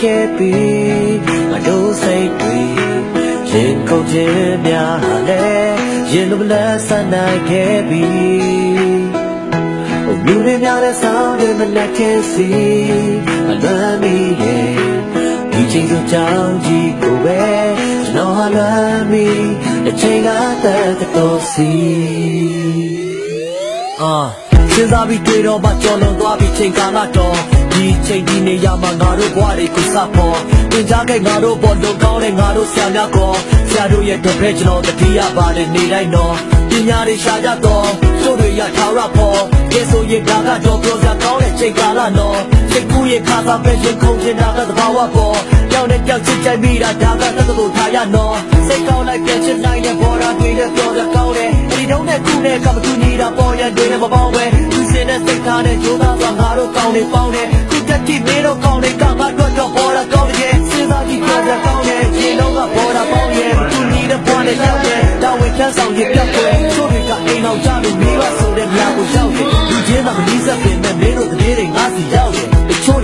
ခဲ့ပြီးငါတို့စိတ်တွေရင်ကုန်ခြင်းများဟာလည်းရင်လိုလက်ဆန်နိုင်ခဲ့ပြီးလူတွေများတဲ့ဆောင်းတွေမနဲ့ခင်စီအလွမ်းမီရဲ့ဒီချိန်ဆိုကြောင်းကြီးကိုပဲကျွန်တော်ဟာလွမ်းမီတစ်ချိန်ကတည်းကတော်စီအာစဉ်းစားပြီးတွေ့တော့မှကြော်လွန်သွားပြီးချိန်ကာလတော့ ဒီချိန်ဒီနေရာမှာငါတို့ဘဝတွေကိုစပေါ်သင်ကြားခဲ့ငါတို့ပေါ်လုံကောင်းတဲ့ငါတို့ဆရာများကောဆရာတို့ရဲ့တပည့်ကျွန်တော်တတိယပါတယ်နေတိုင်းတော့ပညာတွေရှာကြတော့ကျို့တွေရထာဝရပေါ်ကဲဆိုရင်ဒါကတော့ပြောစရာကောင်းတဲ့ချိန်ကာလတော့စိတ်ကူးရင်ခါစားပဲရင်ခုန်ချင်တာကသဘာဝပေါ်ကြောင်နဲ့ကြောက်ချစ်ကြိုက်မိတာဒါကတက္ကသိုလ်ထားရနော်စိတ်ကောင်းလိုက်ပြန်ချစ်နိုင်တဲ့ဘော်ဒါတွေနဲ့ပြောစရာကောင်းတယ်ဒီတုံးနဲ့ခုနဲ့ကမတူညီတာပေါ်ရတွေနဲ့မပေါင်းပဲသူစ င်တဲ့စိတ်ထားနဲ့ကြိုးစားစွာငါတို့ကောင်းနေပေါင်းတယ်ခုတက်တိမင်းတို့ကောင်းနေကငါတို့တော့ဘော်ဒါကောင်းတယ်စဉ်းစားကြည့်ပြောစရာကောင်းတယ်ရေလုံးကဘော်ဒါပေါင်းရဲ့သူညီတဲ့ဘွားနဲ့ရောက်တယ်တာဝန်ထမ်းဆောင်ရပြတ်ွယ်ချို့တွေကအိမ်အောင်ကြလို့မိဘဆိုတဲ့မြာကိုရောက်တယ်လူချင်းသာမနီးစပ်ပင်မဲ့မင်းတို့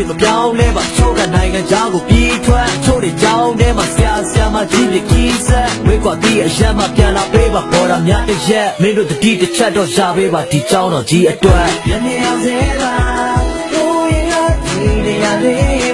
မပြောင်းလဲပါချို့ကနိုင်ငံခြားကိုပြေးထွက်ချို့တွေကြောင်းထဲမှာဆရာဆရာမကြီးတွေကြီးဆက်ဝေးကွာဒီအရက်မှာပြန်လာပေးပါပေါ်တာများတစ်ရက်မင်းတို့တတိတစ်ချက်တော့ရှာပေးပါဒီကြောင်းတော့ကြီးအတွက်ညနေအောင်စေပါကိုရင်ရဒီနေရာလေး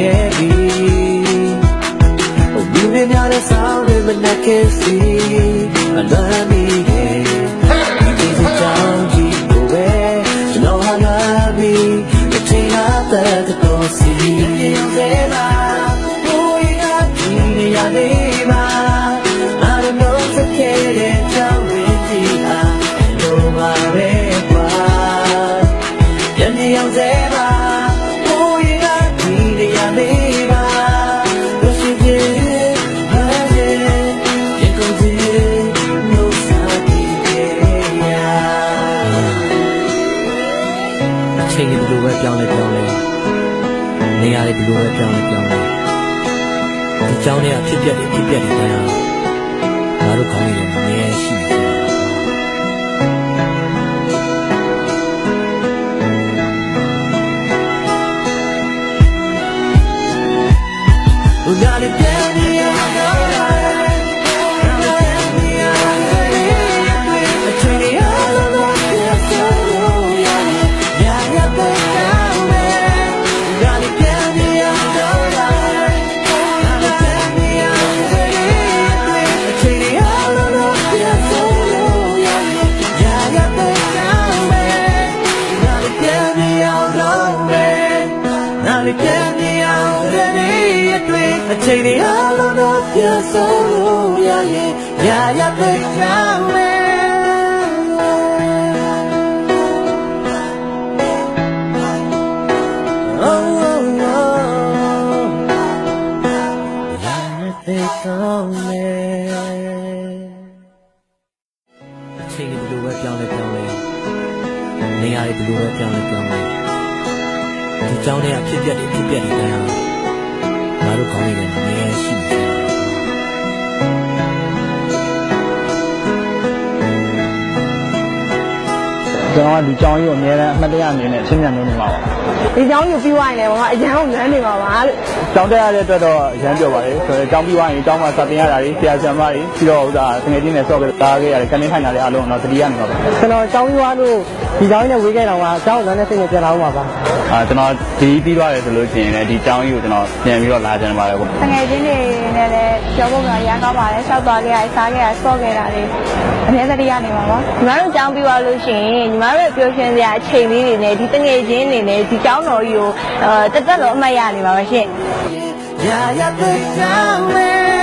ခဲ့ပြီးလူတွေများတဲ့ဆောင်းတွေမနဲ့ခင်စီအလွမ်း ပဲပြောင်းလဲပြောင်းလဲနေရာတွေဘယ်လိုပဲပြောင်းလဲပြောင်းလဲဒီကြောင်းတွေကဖြစ်ပျက်တွေဖြစ်ပျက်တွေတရားငါတို့ခေါင်းရည်တွေအမြဲရှိနေတယ် ငါလည်းပြန်မြင်အောင်တဲ့နေ့အတွင်းအချိန်တွေအားလုံးတော့ပြတ်ဆုံးလို့ရရင်ရရပဲကောင်းမယ် Oh, oh, oh. Everything on me. အချိန်တွေဘယ်လိုပဲပြောင်းလဲပြောင်းလဲနေရာတွေဘယ်လိုပဲပြောင်းလဲပြောင်းလဲ ဒီကြောင်းထဲအဖြစ်ပြက်တွေဖြစ်ပြက်တွေတိုင်းဟာငါတို့ကောင်းနေတယ်နည်းရှိနေတယ်ကျွန်တော်ကဒီကြောင်းကြီးကိုအများအားအမှတ်တရအနေနဲ့ချင်းမြန်လို့နေပါပါဒီကြောင်းကြီးပြီးသွားရင်လည်းဘာမှအရန်ကိုလမ်းနေပါပါလို့ကြောင်းတက်ရတဲ့အတွက်တော့အရန်ပြောပါတယ်ဆိုတော့ကြောင်းပြီးသွားရင်ကြောင်းမှာစတင်ရတာကြီးဆရာဆရာမကြီးပြီးတော့ဥသာငွေချင်းနဲ့ဆော့ခဲ့တာခဲ့ရတယ်ခဏင်းထိုင်တာလည်းအားလုံးတော့သတိရနေပါပါကျွန်တော်ကြောင်းပြီးသွားလို့ ဒီကြောင်းကြီးနဲ့ဝေးခဲ့တော့ကအကြောင်းလည်းနဲ့စိတ်နဲ့ပြန်လာဦးမှာပါအာကျွန်တော်ဒီပြီးသွားတယ်ဆိုလို့ရှိရင်လည်းဒီကြောင်းကြီးကိုကျွန်တော်ပြန်ပြီးတော့လာကြံပါတယ်ပေါ့ငွေချင်းတွေနဲ့လည်းပြောဖို့ကရကောင်းပါတယ်ရှောက်သွားခဲ့ရစားခဲ့ရဆော့ခဲ့တာတွေအများသတိရနေပါပါညီမတို့ကြောင်းပြီးသွားလို့ရှိရင်ညီမတို့ရဲ့ပြောရှင်စရာအချိန်လေးတွေနဲ့ဒီငွေချင်းတွေနဲ့ဒီကြောင်းတော်ကြီးကိုတက်တက်တော့အမှတ်ရနေပါပါရှင့် Yeah, yeah, the